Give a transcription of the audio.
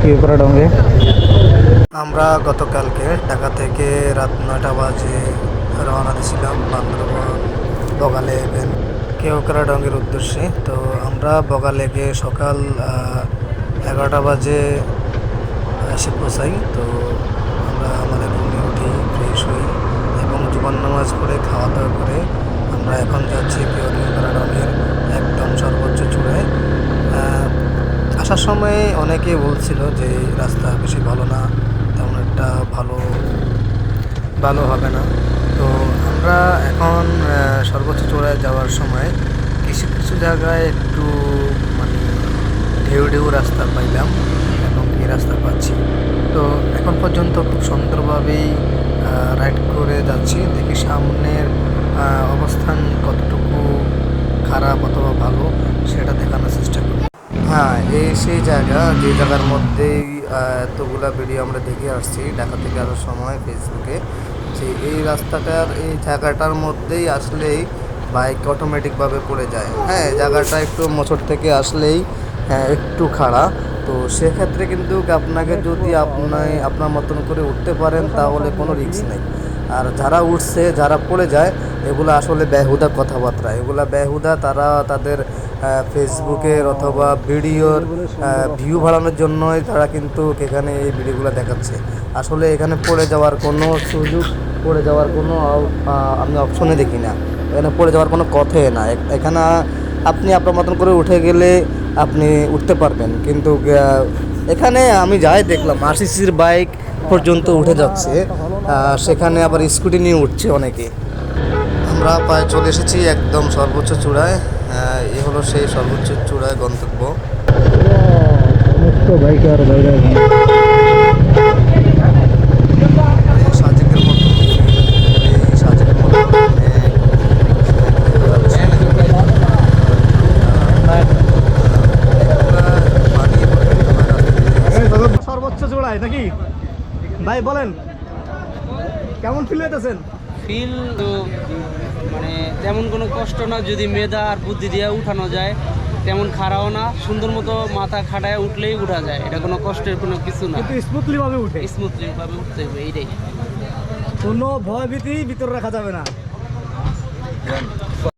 কিউকরা ডঙ্গে আমরা গতকালকে ঢাকা থেকে রাত নয়টা বাজে রওনা দিয়েছিলাম বান্দরবান বগালেগের কেউ ডঙ্গের উদ্দেশ্যে। তো আমরা বগালেগে সকাল এগারোটা বাজে এসে পৌঁছাই। তো আমরা আমাদের রুমে উঠি ফ্রেশ হই এবং জুবান নামাজ পড়ে খাওয়া দাওয়া করে আমরা এখন যাচ্ছি কেওকরা ডঙ্গের একদম সর্বোচ্চ চূড়ায় আহ, আসার সময় অনেকে বলছিল যে, রাস্তা বেশি ভালো না, তেমন একটা ভালো ভালো হবে না। তো আমরা এখন সর্বোচ্চ চূড়ায় যাওয়ার সময় কিছু কিছু জায়গায় একটু মানে ঢেউ ঢেউ রাস্তা পাইলাম এবং এই রাস্তা পাচ্ছি। তো এখন পর্যন্ত খুব সুন্দরভাবেই রাইড করে যাচ্ছি। দেখি সামনের অবস্থান কতটুকু খারাপ অথবা ভালো সেটা দেখানোর চেষ্টা করি হ্যাঁ এই সেই জায়গা যে জায়গার মধ্যেই এতগুলা ভিডিও আমরা দেখে আসছি ঢাকা থেকে আসার সময় ফেসবুকে যে এই রাস্তাটার এই জায়গাটার মধ্যেই আসলেই বাইক অটোমেটিকভাবে পড়ে যায়। হ্যাঁ জায়গাটা একটু মোছর থেকে আসলেই হ্যাঁ, একটু খাড়া। তো সেক্ষেত্রে কিন্তু আপনাকে যদি আপনি আপনার মতন করে উঠতে পারেন, তাহলে কোনো রিস্ক নেই। আর যারা উঠছে, যারা পড়ে যায়, এগুলো আসলে বেহুদা কথাবার্তা। এগুলা বেহুদা, তারা তাদের ফেসবুকের অথবা ভিডিওর ভিউ বাড়ানোর জন্যই তারা কিন্তু এখানে এই ভিডিওগুলো দেখাচ্ছে। আসলে এখানে পড়ে যাওয়ার কোনো সুযোগ, পড়ে যাওয়ার কোনো আমি অপশনে দেখি না। এখানে পড়ে যাওয়ার কোনো কথাই না। এখানে আপনি আপনার মতন করে উঠে গেলে আপনি উঠতে পারবেন। কিন্তু এখানে আমি যাই দেখলাম আরসিসির বাইক পর্যন্ত উঠে যাচ্ছে। সেখানে আবার স্কুটি নিয়ে উঠছে অনেকে। আমরা প্রায় চলে এসেছি একদম সর্বোচ্চ চূড়ায়। এ হলো সেই সর্বোচ্চ চূড়ায় গন্তব্য। বাইকার বাইরে এই সাজেকের মতো এই সাজেকের মতো চূড়ায় নাকি? ভাই বলেন। কেমন ফিল হইতেছেন? ফিল তো মানে তেমন কোনো কষ্ট না যদি মেধা আর বুদ্ধি দিয়ে উঠানো যায় তেমন খারাও না সুন্দর মতো মাথা খাটায় উঠলেই উঠা যায় এটা কোনো কষ্টের কোনো কিছু না। কিন্তু স্মুথলি ভাবে উঠে। স্মুথলি ভাবে উঠতে হবে এইটাই। কোনো ভয় ভীতি ভিতরে রাখা যাবে না।